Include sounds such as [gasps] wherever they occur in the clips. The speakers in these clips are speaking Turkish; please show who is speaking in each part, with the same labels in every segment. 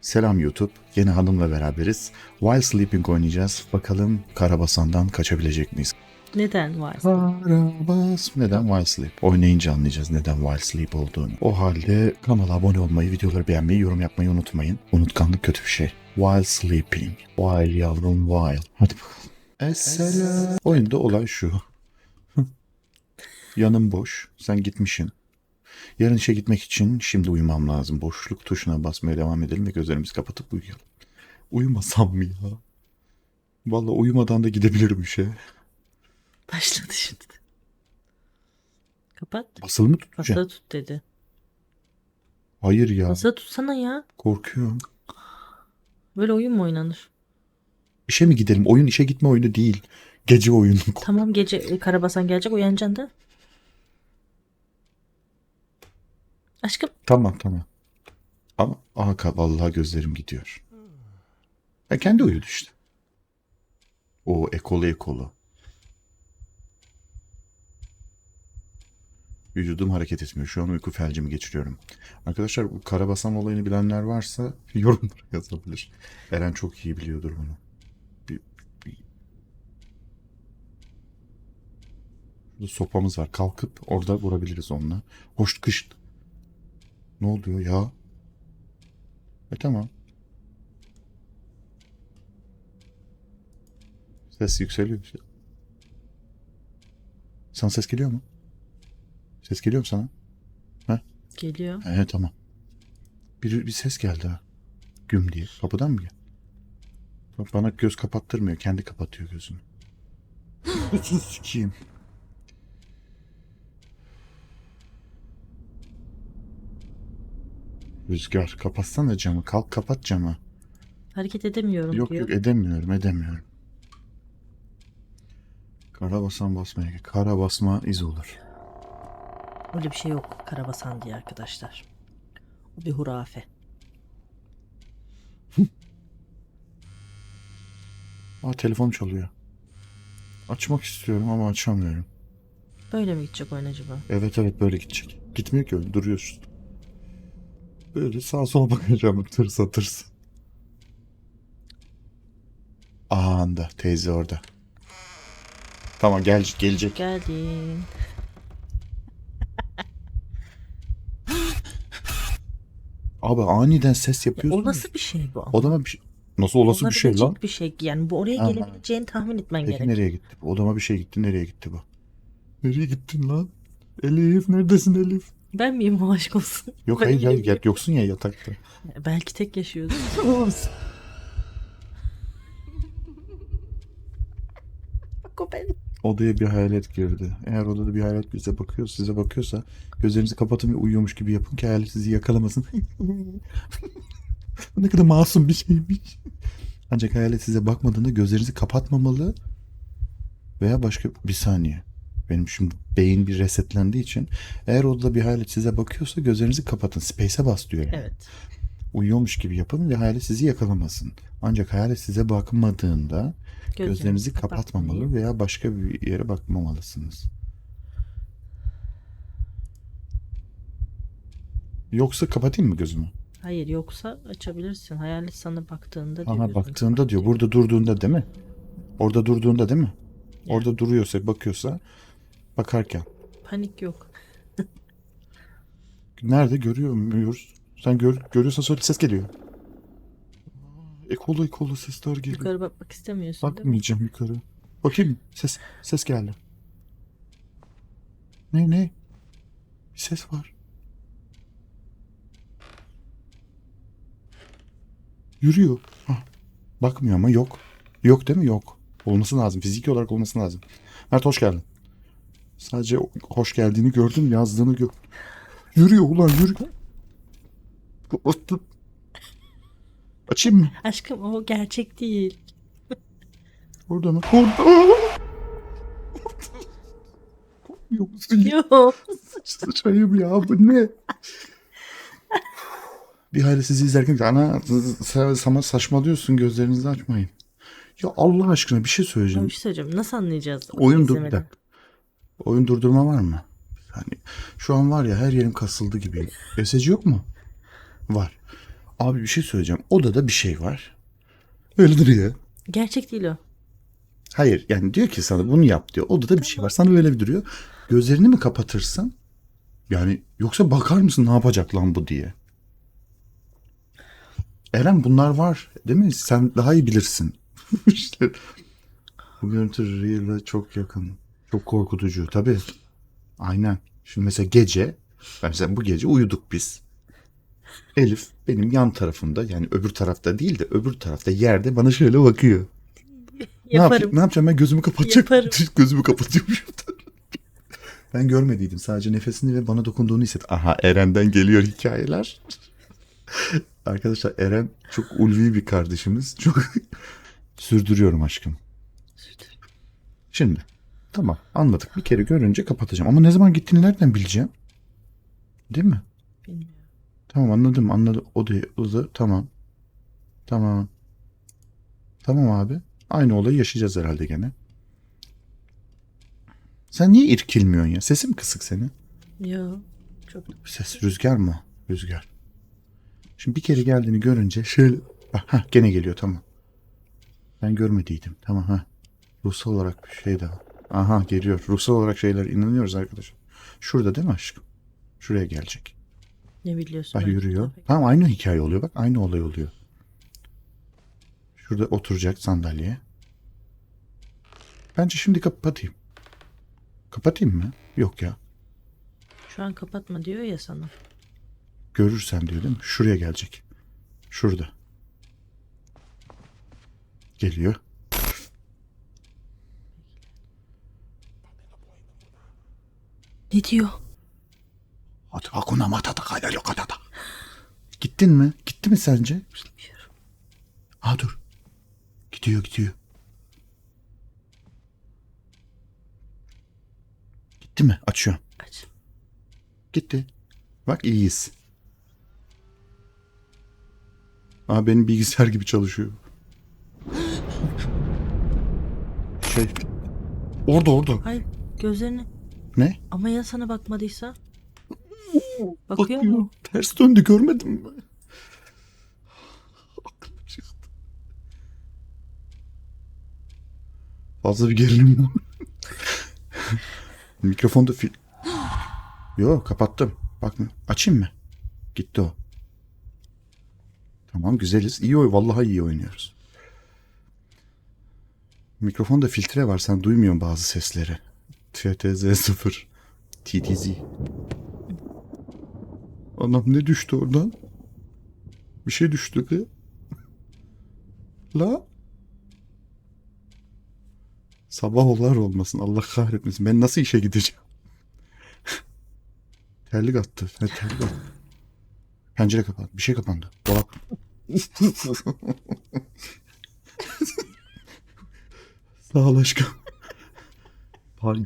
Speaker 1: Selam YouTube. Yeni hanımla beraberiz. While Sleeping oynayacağız. Bakalım Karabasan'dan kaçabilecek miyiz?
Speaker 2: Neden var?
Speaker 1: Karabas. Neden While Sleep? Oynayınca anlayacağız neden While Sleep olduğunu. O halde kanala abone olmayı, videoları beğenmeyi, yorum yapmayı unutmayın. Unutkanlık kötü bir şey. While Sleeping. While yavrum while. Hadi bakalım. Esselam. Oyunda olay şu. Yanım boş. Sen gitmişsin. Yarın işe gitmek için şimdi uyumam lazım. Boşluk tuşuna basmaya devam edelim ve gözlerimizi kapatıp uyuyalım. Uyumasam mı ya? Vallahi uyumadan da gidebilirim işe.
Speaker 2: Başladı şimdi. Kapat.
Speaker 1: Basılı mı tutacağım?
Speaker 2: Masada tut dedi.
Speaker 1: Hayır ya.
Speaker 2: Masada tutsana ya.
Speaker 1: Korkuyorum.
Speaker 2: Böyle oyun mu oynanır?
Speaker 1: İşe mi gidelim? Oyun işe gitme oyunu değil. Gece oyunu.
Speaker 2: Tamam gece e, Karabasan gelecek uyanacaksın da. Aşkım
Speaker 1: tamam tamam. Ama aha vallahi gözlerim gidiyor. Ya kendi uyudu işte. O ekolu ekolu. Vücudum hareket etmiyor. Şu an uyku felcimi geçiriyorum. Arkadaşlar bu karabasan olayını bilenler varsa [laughs] yorumlara yazabilir. Eren çok iyi biliyordur bunu. Bir, bir... Şurada sopamız var. Kalkıp orada vurabiliriz onunla. Hoş kış. Ne oluyor ya? E tamam. Ses yükseliyor. Sana ses geliyor mu? Ses geliyor mu sana?
Speaker 2: geliyor.
Speaker 1: He tamam. Bir, bir ses geldi ha. Güm diye. Kapıdan mı gel? Bana göz kapattırmıyor. Kendi kapatıyor gözünü. [laughs] Sikiyim. Rüzgar kapatsana camı. Kalk kapat camı.
Speaker 2: Hareket edemiyorum
Speaker 1: Yok
Speaker 2: diyor.
Speaker 1: yok edemiyorum edemiyorum. Kara basan basmaya. Kara basma iz olur.
Speaker 2: Öyle bir şey yok Karabasan diye arkadaşlar. O bir hurafe. [laughs]
Speaker 1: Aa telefon çalıyor. Açmak istiyorum ama açamıyorum.
Speaker 2: Böyle mi gidecek oyun acaba?
Speaker 1: Evet evet böyle gidecek. Gitmiyor ki öyle duruyor işte. Böyle sağa sola bakacağım tırsa tırsa. Anda teyze orada. Tamam gel gelecek.
Speaker 2: Geldin.
Speaker 1: Abi aniden ses yapıyorsun.
Speaker 2: O nasıl bir şey bu?
Speaker 1: Odama bir şey... Nasıl olası bir şey lan?
Speaker 2: Bir şey. Yani bu oraya
Speaker 1: Aha.
Speaker 2: gelebileceğini tahmin etmen
Speaker 1: Peki
Speaker 2: gerek.
Speaker 1: nereye gitti? bu? Odama bir şey gitti. Nereye gitti bu? Nereye gittin lan? Elif neredesin Elif?
Speaker 2: Ben miyim o aşk olsun?
Speaker 1: Yok
Speaker 2: Ben
Speaker 1: hayır hayır
Speaker 2: miyim?
Speaker 1: gel- yoksun ya yatakta.
Speaker 2: Belki tek yaşıyordu. [laughs] Bak o benim.
Speaker 1: Odaya bir hayalet girdi. Eğer odada bir hayalet bize bakıyor, size bakıyorsa gözlerinizi kapatın ve uyuyormuş gibi yapın ki hayalet sizi yakalamasın. Bu [laughs] ne kadar masum bir şeymiş. Ancak hayalet size bakmadığında gözlerinizi kapatmamalı veya başka bir saniye. Benim şimdi beyin bir resetlendiği için eğer odada bir hayalet size bakıyorsa gözlerinizi kapatın. Space'e bas diyor yani.
Speaker 2: Evet.
Speaker 1: Uyuyormuş gibi yapın ve hayalet sizi yakalamasın. Ancak hayalet size bakmadığında gözlerinizi kapatmamalı veya başka bir yere bakmamalısınız. Yoksa kapatayım mı gözümü?
Speaker 2: Hayır yoksa açabilirsin. Hayalet sana baktığında diyor.
Speaker 1: Aha
Speaker 2: gözünü
Speaker 1: baktığında
Speaker 2: kapat
Speaker 1: diyor. Burada durduğunda değil mi? Orada durduğunda değil mi? Orada duruyorsa, bakıyorsa bakarken.
Speaker 2: Panik yok.
Speaker 1: Nerede görüyor muyuz? Sen gör, görüyorsan söyle ses geliyor. Ekolu ekolu sesler geliyor.
Speaker 2: Yukarı bakmak istemiyorsun değil mi?
Speaker 1: Bakmayacağım yukarı. Bakayım ses ses geldi. Ne ne? Bir ses var. Yürüyor. Hah. Bakmıyor ama yok. Yok değil mi? Yok. Olması lazım. Fiziki olarak olması lazım. Mert hoş geldin. Sadece hoş geldiğini gördüm. Yazdığını gör. Yürüyor ulan yürü. Kapattım. Açayım mı?
Speaker 2: Aşkım o gerçek değil.
Speaker 1: Orada mı? Orada. [laughs] Yok
Speaker 2: Yok.
Speaker 1: sıçrayım ya bu ne? Bir hayli sizi izlerken ana sana saçmalıyorsun gözlerinizi açmayın. Ya Allah aşkına bir şey söyleyeceğim.
Speaker 2: bir şey söyleyeceğim. Nasıl anlayacağız?
Speaker 1: Oyun dur bir dakika. Oyun durdurma var mı? Hani şu an var ya her yerim kasıldı gibi. SSC yok mu? Var. Abi bir şey söyleyeceğim. Odada bir şey var. Öyle duruyor.
Speaker 2: Gerçek değil o.
Speaker 1: Hayır yani diyor ki sana bunu yap diyor. Odada bir şey var. Sana böyle bir duruyor. Gözlerini mi kapatırsın? Yani yoksa bakar mısın ne yapacak lan bu diye. Eren bunlar var değil mi? Sen daha iyi bilirsin. [laughs] işte bu görüntü çok yakın. Çok korkutucu tabii. Aynen. Şimdi mesela gece ben mesela bu gece uyuduk biz. Elif benim yan tarafımda yani öbür tarafta değil de öbür tarafta yerde bana şöyle bakıyor. Ne,
Speaker 2: Yaparım.
Speaker 1: ne yapacağım ben gözümü kapatacağım.
Speaker 2: Yaparım. [laughs]
Speaker 1: gözümü kapatıyorum şurada. ben görmediydim. Sadece nefesini ve bana dokunduğunu hisset. Aha Eren'den geliyor hikayeler. [laughs] Arkadaşlar Eren çok ulvi bir kardeşimiz. Çok [laughs] sürdürüyorum aşkım. Şimdi tamam anladık. Bir kere görünce kapatacağım. Ama ne zaman gittiğini nereden bileceğim? Değil mi?
Speaker 2: Bilmiyorum.
Speaker 1: Tamam anladım anladım. O da o da tamam. Tamam. Tamam abi. Aynı olayı yaşayacağız herhalde gene. Sen niye irkilmiyorsun ya? Sesim kısık senin.
Speaker 2: Yo. Çok
Speaker 1: Ses rüzgar mı? Rüzgar. Şimdi bir kere geldiğini görünce şöyle... Ah, ha gene geliyor tamam. Ben görmediydim. Tamam ha. Ruhsal olarak bir şey var. Aha geliyor. Ruhsal olarak şeyler inanıyoruz arkadaşlar. Şurada değil mi aşkım? Şuraya gelecek.
Speaker 2: ne biliyorsun? Ben?
Speaker 1: yürüyor. Tamam aynı hikaye oluyor bak. Aynı olay oluyor. Şurada oturacak sandalyeye. Bence şimdi kapatayım. Kapatayım mı? Yok ya.
Speaker 2: Şu an kapatma diyor ya sana.
Speaker 1: Görürsen diyor değil mi? Şuraya gelecek. Şurada. Geliyor.
Speaker 2: Ne diyor?
Speaker 1: Hadi Hakuna Matata Kayda Lokatata. Gittin mi? Gitti mi sence?
Speaker 2: Bilmiyorum.
Speaker 1: Ha dur. Gidiyor gidiyor. Gitti mi? Açıyorum.
Speaker 2: Aç.
Speaker 1: Gitti. Bak iyiyiz. Aa benim bilgisayar gibi çalışıyor. Şey. Orada orada.
Speaker 2: Hayır gözlerini.
Speaker 1: Ne?
Speaker 2: Ama ya sana bakmadıysa? Bakıyor mu?
Speaker 1: Ters döndü görmedin mi? Aklım çıktı. Fazla bir gerilim var. [laughs] Mikrofonda fil... Yok kapattım. Bakma. Açayım mı? Gitti o. Tamam güzeliz. İyi oy. Vallahi iyi oynuyoruz. Mikrofonda filtre var. Sen duymuyorsun bazı sesleri. TTZ 0. TTZ. Anam ne düştü oradan? Bir şey düştü kız. La. Sabah olar olmasın. Allah kahretmesin. Ben nasıl işe gideceğim? [laughs] terlik attı. Ha, terlik attı. Pencere kapandı. Bir şey kapandı. Dolap. [laughs] Sağ ol aşkım.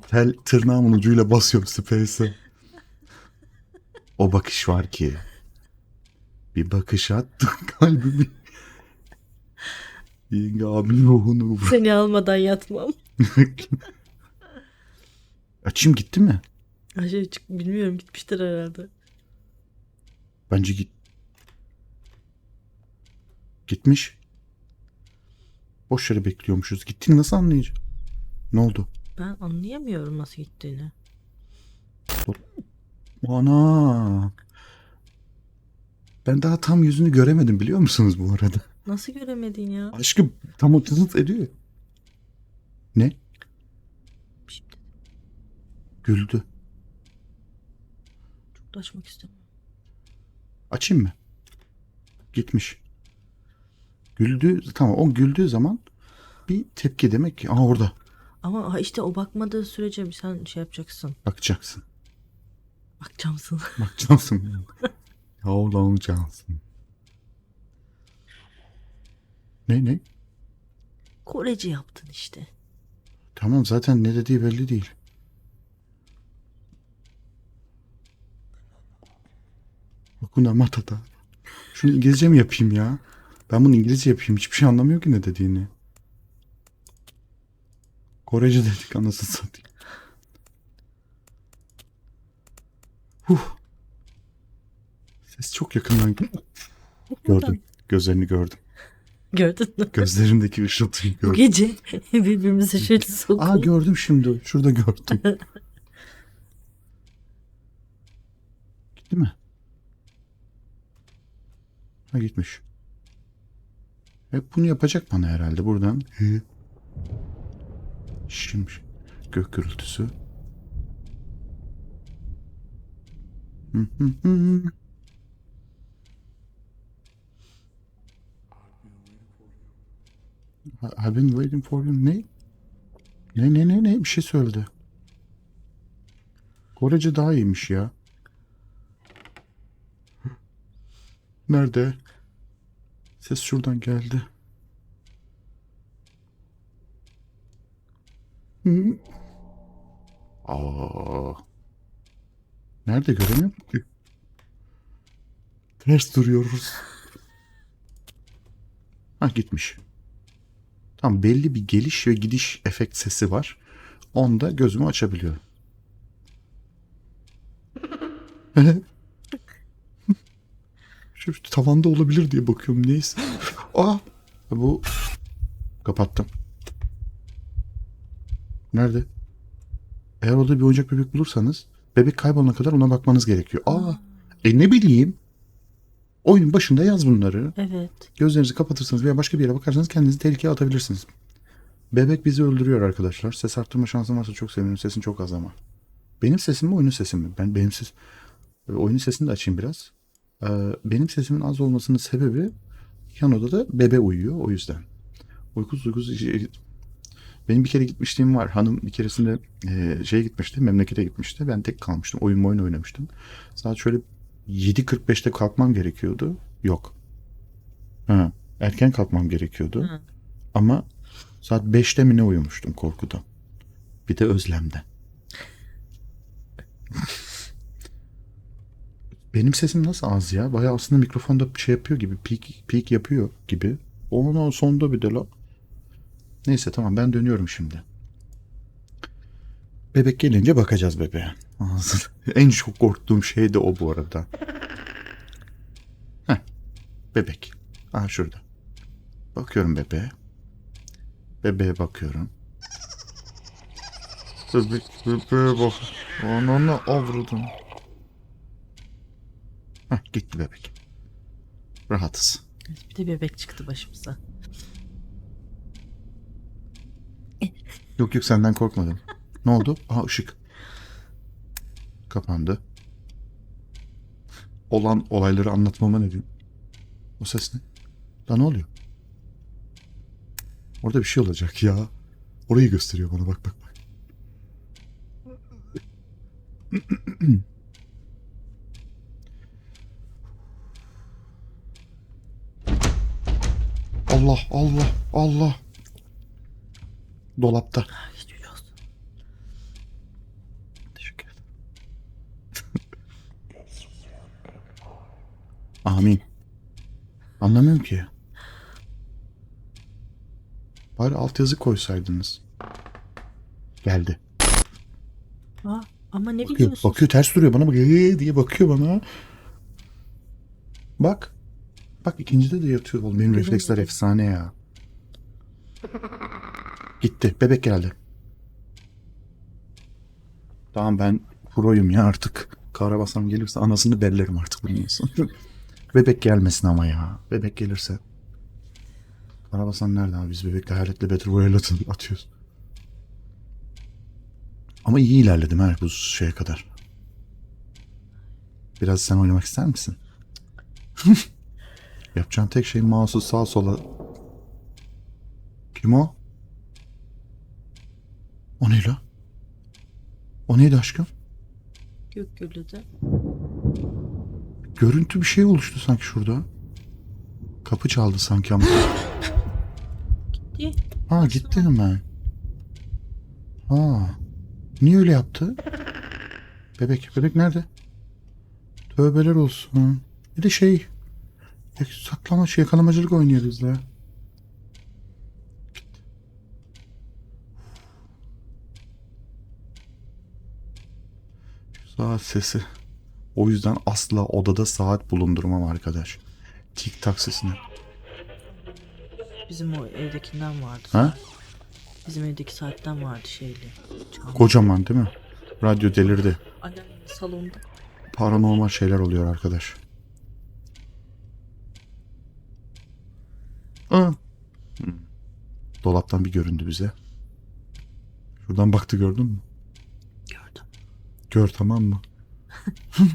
Speaker 1: Tel tırnağımın ucuyla basıyorum space'e. O bakış var ki. Bir bakış attı [laughs] kalbimi. Yenge abinin ruhunu vur.
Speaker 2: Seni almadan yatmam. [laughs]
Speaker 1: Açayım gitti mi?
Speaker 2: Aşağı çık bilmiyorum gitmiştir herhalde.
Speaker 1: Bence git. Gitmiş. Boş yere bekliyormuşuz. Gittiğini nasıl anlayacağım? Ne oldu?
Speaker 2: Ben anlayamıyorum nasıl gittiğini.
Speaker 1: Ana. Ben daha tam yüzünü göremedim biliyor musunuz bu arada?
Speaker 2: Nasıl göremedin ya?
Speaker 1: Aşkım tam o tızıt ediyor. Ne? Güldü.
Speaker 2: çok da açmak istemiyorum.
Speaker 1: Açayım mı? Gitmiş. Güldü. Tamam o güldüğü zaman bir tepki demek ki. Aa orada.
Speaker 2: Ama işte o bakmadığı sürece sen şey yapacaksın.
Speaker 1: Bakacaksın.
Speaker 2: Bakacaksın.
Speaker 1: Bakacaksın. ya ulan Cansın. Ne ne?
Speaker 2: Koreci yaptın işte.
Speaker 1: Tamam zaten ne dediği belli değil. Hakuna Matata. Şunu İngilizce mi yapayım ya? Ben bunu İngilizce yapayım. Hiçbir şey anlamıyor ki ne dediğini. Korece dedik anasını satayım. Huh. Ses çok yakından. Gördüm. Gözlerini gördüm.
Speaker 2: Gördün mü?
Speaker 1: Gözlerindeki ışıltıyı
Speaker 2: Bu
Speaker 1: gördüm.
Speaker 2: gece [laughs] birbirimize şöyle
Speaker 1: Aa gördüm şimdi. Şurada gördüm. [laughs] Gitti mi? Ha gitmiş. Hep bunu yapacak bana herhalde buradan. Hı. Şimdi gök gürültüsü. I've been waiting for you. Ne? Ne ne ne ne? Bir şey söyledi. Korece daha iyiymiş ya. Nerede? Ses şuradan geldi. Aa. Nerede göremiyorum ki? Ters duruyoruz. Ha gitmiş. Tam belli bir geliş ve gidiş efekt sesi var. Onda gözümü açabiliyorum. [laughs] Şu tavanda olabilir diye bakıyorum neyse. Aa bu kapattım. Nerede? Eğer orada bir oyuncak bebek bulursanız bebek kaybolana kadar ona bakmanız gerekiyor. Aa e ne bileyim. Oyunun başında yaz bunları.
Speaker 2: Evet.
Speaker 1: Gözlerinizi kapatırsanız veya başka bir yere bakarsanız kendinizi tehlikeye atabilirsiniz. Bebek bizi öldürüyor arkadaşlar. Ses arttırma şansım varsa çok sevinirim. Sesin çok az ama. Benim sesim mi oyunun sesi mi? Ben benim ses e, oyunun sesini de açayım biraz. Ee, benim sesimin az olmasının sebebi yan odada bebe uyuyor o yüzden. Uykusuz uykusuz şey- benim bir kere gitmişliğim var. Hanım bir keresinde e, şeye gitmişti, memlekete gitmişti. Ben tek kalmıştım. Oyun oyun oynamıştım. Saat şöyle 7.45'te kalkmam gerekiyordu. Yok. Ha, erken kalkmam gerekiyordu.
Speaker 2: Hı.
Speaker 1: Ama saat 5'te mi ne uyumuştum korkudan. Bir de özlemden. Benim sesim nasıl az ya? Bayağı aslında mikrofonda bir şey yapıyor gibi. Peak, peak yapıyor gibi. Onun sonunda bir de la. Neyse tamam ben dönüyorum şimdi. Bebek gelince bakacağız bebeğe. [laughs] En çok korktuğum şey de o bu arada. Heh, bebek. Aha şurada. Bakıyorum bebeğe. Bebeğe bakıyorum. Bebek, bebeğe bak. Ananı avradım. Heh, gitti bebek. Rahatız.
Speaker 2: Bir de bebek çıktı başımıza.
Speaker 1: Yok yok senden korkmadım. Ne oldu? Aha ışık. Kapandı. Olan olayları anlatmama ne diyor? O ses ne? Daha ne oluyor? Orada bir şey olacak ya. Orayı gösteriyor bana bak bak bak. [clears throat] Allah Allah Allah. Dolapta.
Speaker 2: Hiç olsun.
Speaker 1: Teşekkür ederim. [laughs] Amin. Anlamıyorum ki. Bari altyazı koysaydınız. Geldi.
Speaker 2: Aa, ama ne
Speaker 1: Bakıyor,
Speaker 2: biliyorsun?
Speaker 1: bakıyor ters duruyor bana bak "Ee" diye bakıyor bana. Bak. Bak ikincide de yatıyor oğlum. Benim refleksler efsane ya. Gitti. Bebek geldi. Tamam ben proyum ya artık. Karabasan gelirse anasını bellerim artık sonra. [laughs] bebek gelmesin ama ya. Bebek gelirse. Karabasan nerede abi? Biz bebekle hayaletle Battle Royale atı- atıyoruz. Ama iyi ilerledim her bu şeye kadar. Biraz sen oynamak ister misin? [laughs] Yapacağın tek şey mouse'u sağ sola... Kim o? O ne la? O neydi aşkım?
Speaker 2: Gök gürültü.
Speaker 1: Görüntü bir şey oluştu sanki şurada. Kapı çaldı sanki ama. [gasps]
Speaker 2: Diye.
Speaker 1: Ha gitti hemen. Ha. Niye öyle yaptı? Bebek. Bebek nerede? Tövbeler olsun. Bir de şey. Saklama şey yakalamacılık oynuyoruz ya. Saat sesi. O yüzden asla odada saat bulundurmam arkadaş. Tik tak sesine.
Speaker 2: Bizim o evdekinden vardı.
Speaker 1: Ha?
Speaker 2: Bizim evdeki saatten vardı şeyli. Çal.
Speaker 1: Kocaman değil mi? Radyo delirdi.
Speaker 2: Annem salonda.
Speaker 1: Paranormal şeyler oluyor arkadaş. Aa. Dolaptan bir göründü bize. Şuradan baktı gördün mü? Gör tamam mı? [laughs]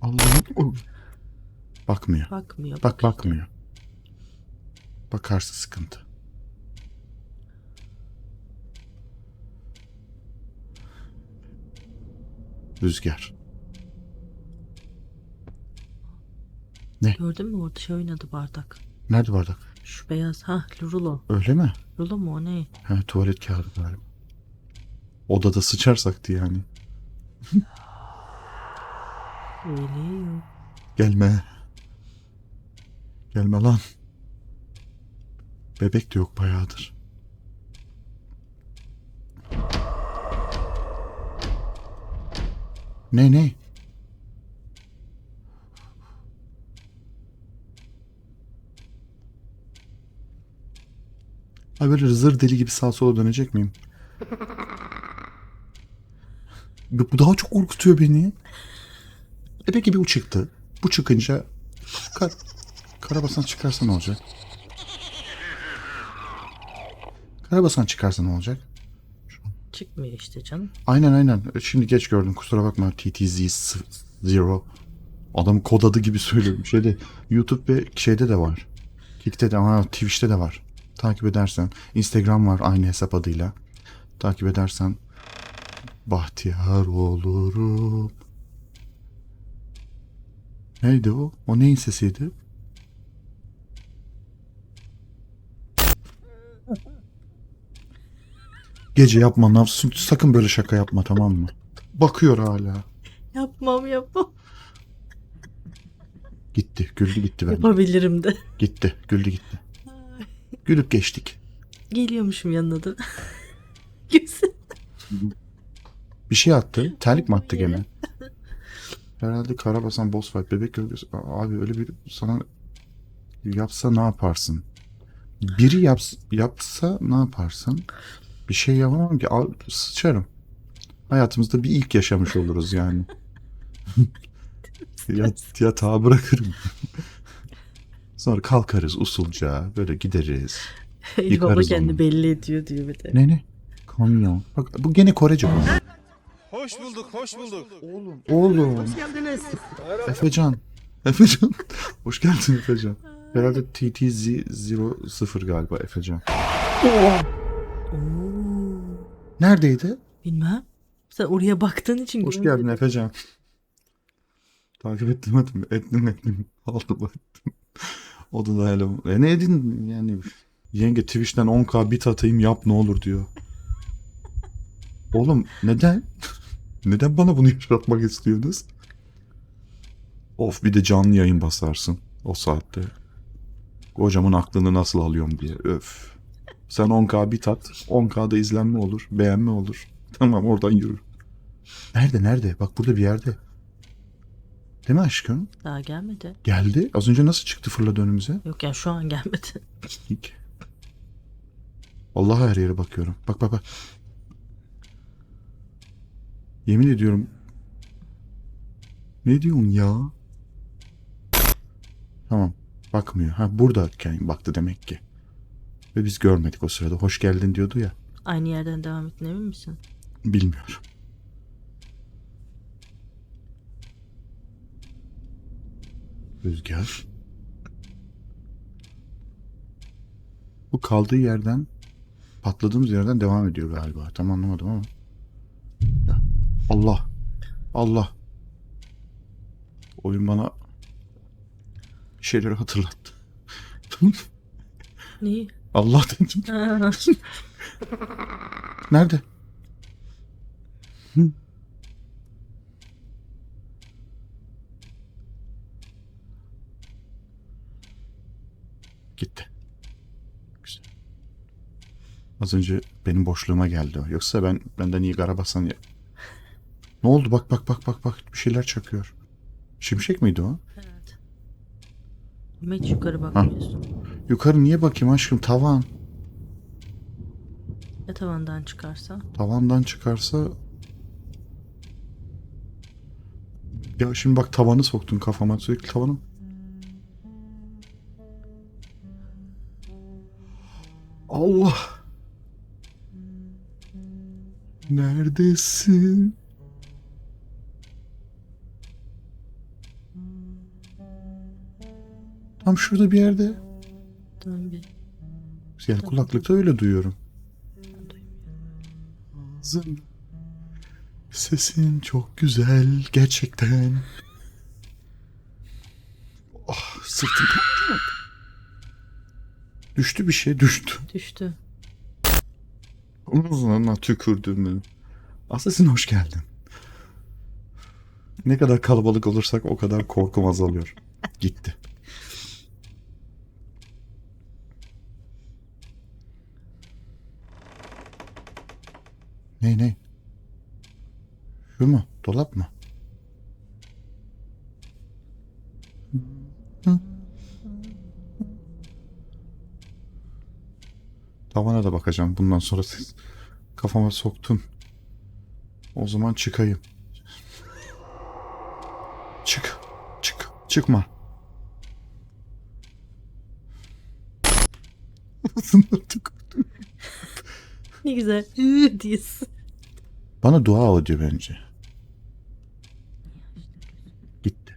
Speaker 1: Allah'ım. Bakmıyor.
Speaker 2: Bakmıyor.
Speaker 1: Bak bakmıyor. Bakarsa sıkıntı. Rüzgar.
Speaker 2: Gördün mü orada şey oynadı bardak.
Speaker 1: Nerede bardak?
Speaker 2: Şu beyaz. Ha rulo.
Speaker 1: Öyle mi?
Speaker 2: Rulo mu o ne?
Speaker 1: He tuvalet kağıdı galiba. Odada sıçarsak diye yani.
Speaker 2: Yok.
Speaker 1: Gelme. Gelme lan. Bebek de yok bayağıdır. Ne ne? Ay böyle zır deli gibi sağa sola dönecek miyim? [laughs] Bu daha çok korkutuyor beni. E peki bir bu çıktı. Bu çıkınca kar, karabasan çıkarsa ne olacak? Karabasan çıkarsa ne olacak?
Speaker 2: Çıkmıyor işte canım.
Speaker 1: Aynen aynen. E, Şimdi geç gördüm. Kusura bakma. TTZ Zero. Adam kod adı gibi söylüyorum. Şeyde YouTube ve şeyde de var. Kick'te de ama Twitch'te de var. Takip edersen. Instagram var aynı hesap adıyla. Takip edersen bahtiyar olurum. Neydi o? O neyin sesiydi? Gece yapma Nafsun. Sakın böyle şaka yapma tamam mı? Bakıyor hala.
Speaker 2: Yapmam yapmam.
Speaker 1: Gitti. Güldü gitti bence.
Speaker 2: Yapabilirim de.
Speaker 1: Gitti. Güldü gitti. Gülüp geçtik.
Speaker 2: Geliyormuşum yanına da. [laughs] Güzel.
Speaker 1: Bir şey attı. Terlik mi attı gene? Herhalde karabasan boss fight bebek gölgesi. Abi öyle bir sana yapsa ne yaparsın? Biri yaps, yapsa ne yaparsın? Bir şey yapamam ki. Al, sıçarım. Hayatımızda bir ilk yaşamış oluruz yani. [laughs] Yat, yatağa bırakırım. Sonra kalkarız usulca. Böyle gideriz. Yıkarız
Speaker 2: kendi
Speaker 1: onu.
Speaker 2: belli ediyor diyor bir de.
Speaker 1: Ne ne? Kamyon. Bak bu gene Korece bu. [laughs]
Speaker 3: Hoş bulduk, hoş bulduk.
Speaker 1: Oğlum.
Speaker 2: geldiniz.
Speaker 1: Efecan. [laughs] Efecan. Hoş geldin Efecan. Herhalde TTZ 0 galiba Efecan.
Speaker 2: Oo.
Speaker 1: Neredeydi?
Speaker 2: Bilmem. Sen oraya baktığın için
Speaker 1: Hoş geldin Efecan. Takip ettim ettim. Ettim ettim. [laughs] Aldım ettim. O da öyle. E ne edin yani. Yenge Twitch'ten 10k bit atayım yap ne olur diyor. Oğlum neden? Neden bana bunu [laughs] yaşatmak istiyorsunuz? Of bir de canlı yayın basarsın o saatte. Kocamın aklını nasıl alıyorum diye. Öf. Sen 10k bit at. 10k'da izlenme olur. Beğenme olur. [laughs] Tamam oradan yürü. Nerede nerede? Bak burada bir yerde. Değil mi aşkım?
Speaker 2: Daha gelmedi.
Speaker 1: Geldi. Az önce nasıl çıktı fırladı önümüze?
Speaker 2: Yok yani şu an gelmedi.
Speaker 1: Allah'a her yere bakıyorum. Bak bak bak. Yemin ediyorum. Ne diyorsun ya? Tamam. Bakmıyor. Ha buradayken baktı demek ki. Ve biz görmedik o sırada. Hoş geldin diyordu ya.
Speaker 2: Aynı yerden devam ettin emin misin?
Speaker 1: Bilmiyorum. Rüzgar. Bu kaldığı yerden patladığımız yerden devam ediyor galiba. Tam anlamadım ama. Ya, Allah. Allah. Oyun bana şeyleri hatırlattı. [laughs]
Speaker 2: Neyi?
Speaker 1: Allah dedim. [laughs] Nerede? Hı? Gitti. Güzel. Az önce benim boşluğuma geldi o. Yoksa ben benden iyi karabasan ya. Ne oldu? Bak bak bak bak bak bir şeyler çakıyor. Şimşek miydi o?
Speaker 2: Evet. Ama hiç yukarı bakmıyorsun.
Speaker 1: Yukarı niye bakayım aşkım? Tavan.
Speaker 2: Ya tavandan çıkarsa?
Speaker 1: Tavandan çıkarsa... Ya şimdi bak tavanı soktun kafama sürekli tavanım. Allah. Neredesin? Tam şurada bir yerde.
Speaker 2: Dön bir.
Speaker 1: Yani kulaklıkta öyle duyuyorum. Zın. Sesin çok güzel gerçekten. Ah sırtım. Düştü bir şey düştü.
Speaker 2: Düştü.
Speaker 1: Omuzuna tükürdüm. Aslında hoş geldin. Ne kadar kalabalık olursak o kadar korkum azalıyor. Gitti. Ne ne? Şu mu? Dolap mı? Tavana da bakacağım bundan sonra siz kafama soktun. O zaman çıkayım. Çık. Çık. Çıkma. [laughs]
Speaker 2: Ne güzel. Diyorsun.
Speaker 1: Bana dua o diyor bence. Gitti.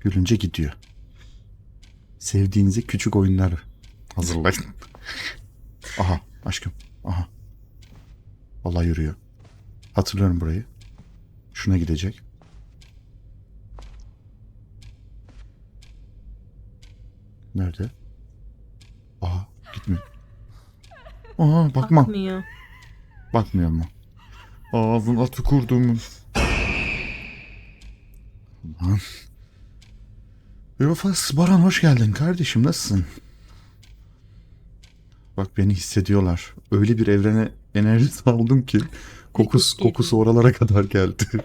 Speaker 1: Gülünce gidiyor. Sevdiğinize küçük oyunlar hazırlayın. Aha aşkım. Aha. Vallahi yürüyor. Hatırlıyorum burayı. Şuna gidecek. Nerede? Aha gitmiyor. Aa bakma.
Speaker 2: Bakmıyor.
Speaker 1: Bakmıyor mu? Ağzına tükürdüm. Lan. Yofas Baran hoş geldin kardeşim nasılsın? Bak beni hissediyorlar. Öyle bir evrene enerji [laughs] saldım ki kokus kokusu oralara kadar geldi. [laughs]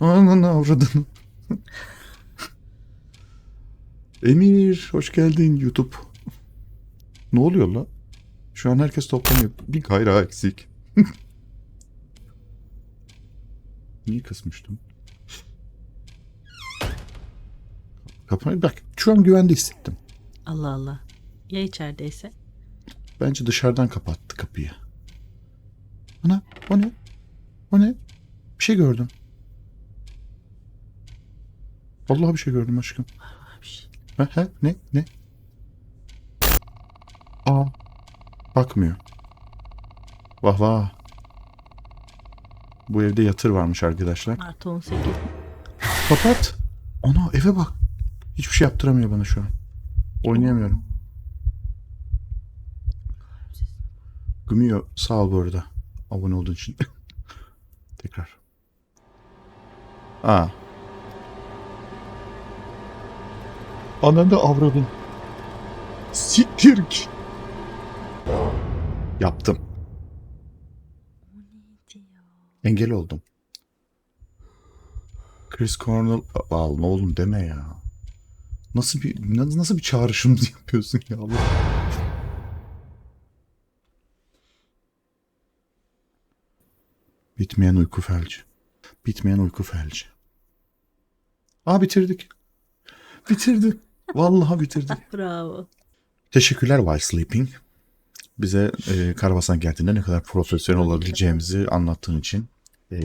Speaker 1: Anan avradın. Emir hoş geldin YouTube. Ne oluyor la? Şu an herkes toplanıyor. Bir kayra eksik. [laughs] Niye kısmıştım? Kapıyı bak şu an güvende hissettim.
Speaker 2: Allah Allah. Ya içerideyse?
Speaker 1: Bence dışarıdan kapattı kapıyı. Ana o ne? O ne? Bir şey gördüm. Vallahi bir şey gördüm aşkım.
Speaker 2: Bir şey.
Speaker 1: Ha, ha, ne? Ne? Aa. Bakmıyor. Vah vah. Bu evde yatır varmış arkadaşlar.
Speaker 2: Artı 18.
Speaker 1: Kapat. Ana eve bak. Hiçbir şey yaptıramıyor bana şu an. Oynayamıyorum. Gümüyor sağ ol bu arada. Abone olduğun için. [laughs] Tekrar. Aa. Ananı avradın. Siktir ki. Yaptım. Engel oldum. Chris Cornell al ne oğlum deme ya. Nasıl bir na- nasıl bir çağrışım [laughs] yapıyorsun ya Allah. Bitmeyen uyku felci. Bitmeyen uyku felci. Aa bitirdik. Bitirdik. Vallahi bitirdik. [laughs]
Speaker 2: Bravo.
Speaker 1: Teşekkürler While Sleeping. Bize e, Karabasan geldiğinde ne kadar profesyonel olabileceğimizi anlattığın için. E,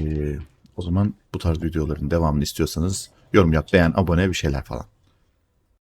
Speaker 1: o zaman bu tarz videoların devamını istiyorsanız yorum yap, beğen, abone bir şeyler falan.